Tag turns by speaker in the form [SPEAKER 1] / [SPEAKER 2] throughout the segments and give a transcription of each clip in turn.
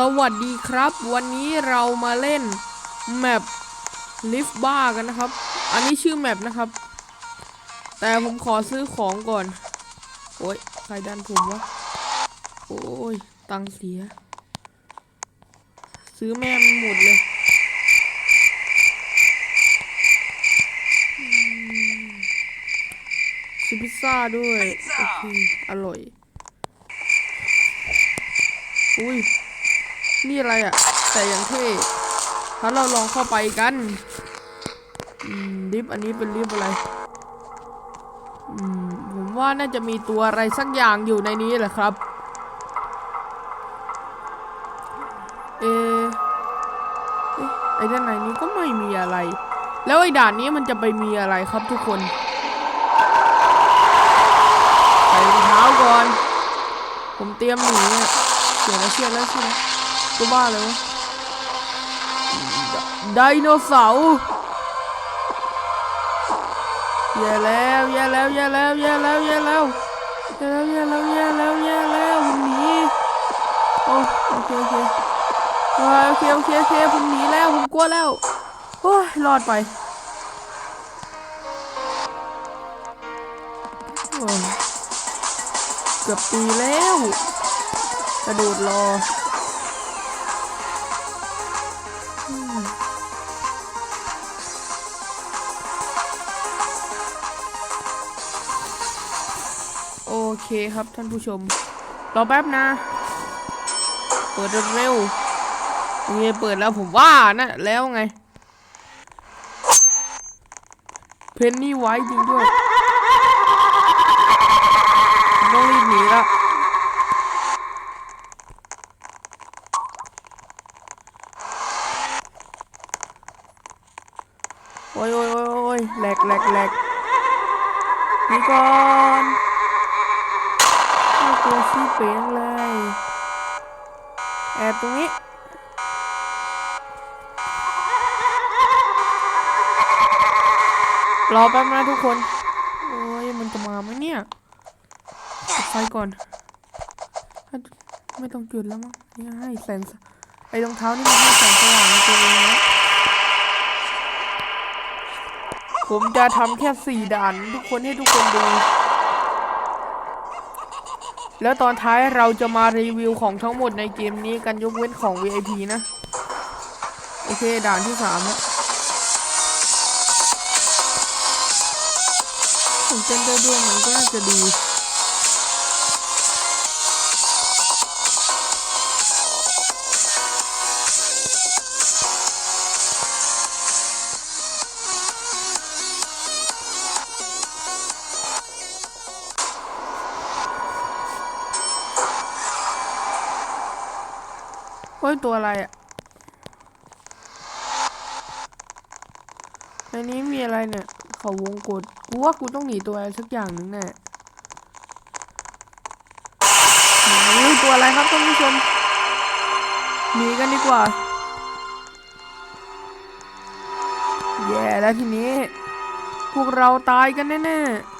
[SPEAKER 1] สวัสดีครับ วันนี้เรามาเล่นแมปลิฟบ้ากันนะครับ อันนี้ชื่อแมปนะครับ แต่ผมขอซื้อของก่อน โอ้ยใครดันผมวะ โอ้ย ตังเสีย ซื้อแม่มหมดเลยซื้อพิซซ่าด้วยออร่อย อุ้ย นี่อะไรอะ่ะแต่อย่างเท่ถ้าเราลองเข้าไปกันอืมลิฟต์อันนี้เป็นลิฟต์อะไรอืมผมว่าน่าจะมีตัวอะไรสักอย่างอยู่ในนี้แหละครับ เอ๊ไอ้ด้านในนี้ก็ไม่มีอะไร แล้วไอ้ด่านนี้มันจะไปมีอะไรครับทุกคนใส่รองเท้าก่อน ผมเตรียมหนีเสียงแล้วเชียร์แล้วใช่ไหม ตัวบ้าเลยวะไดโนเสาร์แย่แล้วแย่แล้วแย่แล้วแย่แล้วแย่แล้วแย่แล้วแย่แล้วแย่แล้วแย่แล้วผมหนีโอ้โอเคโอเคโอเคโอเคโอเคผมหนีแล้วผมกลัวแล้วโอ้ยรอดไปเกือบตีแล้ว กระโดดรอ เคครับท่านผู้ชม รอแป๊บนะ เปิดเร็วๆนี่เปิดแล้วผมว่านะแล้วไง เพนนี่ไว้จริงด้วยต้องรีบหนีละโอ้ยโอ้ยโอ้ยโอ้ยแหลกแหลกแหลกนี่ก่อน ตัวชี้เป๋งเลย แอบตรงนี้รอแป๊บนะทุกคน โอ้ยมันจะมาไหมเนี่ยปิดไฟก่อน ไม่ต้องจุดแล้วมั้งนี่ให้แสงไอ้รองเท้านี่มันให้แสงสว่างตัวเองนะผมจะทำแค่สี่ด่านทุกคนให้ทุกคนดู แล้วตอนท้ายเราจะมารีวิวของทั้งหมดในเกมนี้กันยกเว้นของ VIP นะ โอเค ด่านที่สามแล้วผมเต้นได้ด้วยมันก็น่าจะดี ฮ้ย ตัวอะไรอะ่ะ ในนี้มีอะไรเนี่ย เขาวงกดกูว่ากูต้องหนีตัวอะไรสักอย่างหนึ่งแน่เฮ้ยตัวอะไรครับท่านผู้ชมหนีกันดีกว่า แย่แล้วทีนี้ พวกเราตายกันแน่ๆ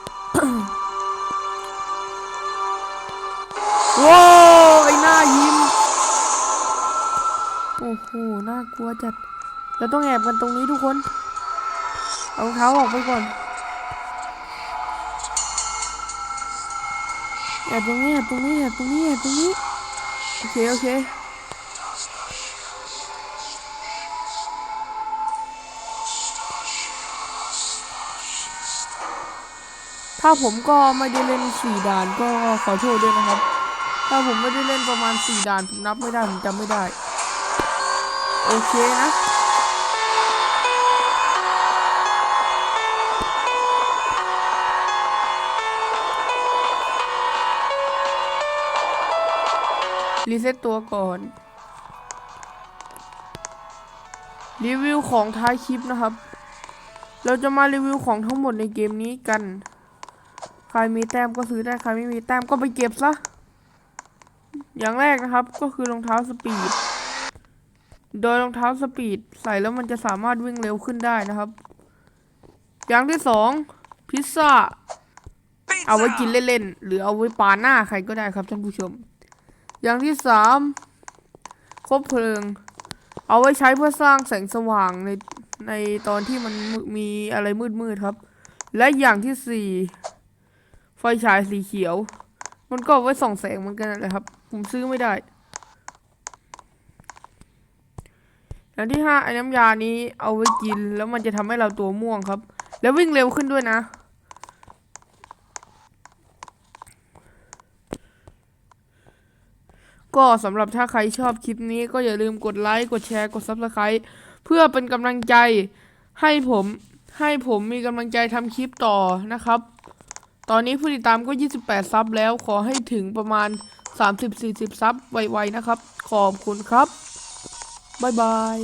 [SPEAKER 1] ว้าไอ้หน้ายิ้ม หน่ากลัวจัด เราต้องแอบกันตรงนี้ทุกคน เอาเท้าออกไปก่อน แอบตรงนี้แอบตรงนี้แอบตรงนี้แอบตรงนี้ โอเคโอเคถ้าผมก็ไม่ได้เล่นสี่ด่านก็ขอโทษด้วยนะครับ ถ้าผมไม่ได้เล่นประมาณสี่ด่านผมนับไม่ได้ผมจำไม่ได้ โอเคนะรีเซ็ตตัวก่อน รีวิวของท้ายคลิปนะครับ เราจะมารีวิวของทั้งหมดในเกมนี้กัน ใครมีแต้มก็ซื้อได้ ใครไม่มีแต้มก็ไปเก็บซะ อย่างแรกนะครับก็คือรองเท้าสปีด โดยรองเท้าสปีดใส่แล้วมันจะสามารถวิ่งเร็วขึ้นได้นะครับ อย่างที่สองพิซซ่าเอาไว้กินเล่นๆหรือเอาไว้ปาหน้าใครก็ได้ครับท่านผู้ชม อย่างที่สามคบเพลิง เอาไว้ใช้เพื่อสร้างแสงสว่างในในตอนที่มันมืมีอะไรมืดๆครับ และอย่างที่สี่ไฟฉายสีเขียว มันก็เอาไว้ส่องแสงเหมือนกันนั่นแหละครับ ผมซื้อไม่ได้ อย่างที่ห้าไอ้น้ำยานี้เอาไว้กินแล้วมันจะทำให้เราตัวม่วงครับ แล้ววิ่งเร็วขึ้นด้วยนะก็สำหรับถ้าใครชอบคลิปนี้ก็อย่าลืมกดไลค์ กดแชร์ กด Subscribe เพื่อเป็นกำลังใจให้ผมให้ผมมีกำลังใจทำคลิปต่อนะครับ ตอนนี้ผู้ติดตามก็ 28 ซับแล้วขอให้ถึงประมาณ 30-40 ซับไวๆนะครับ ขอบคุณครับ บ๊ายบาย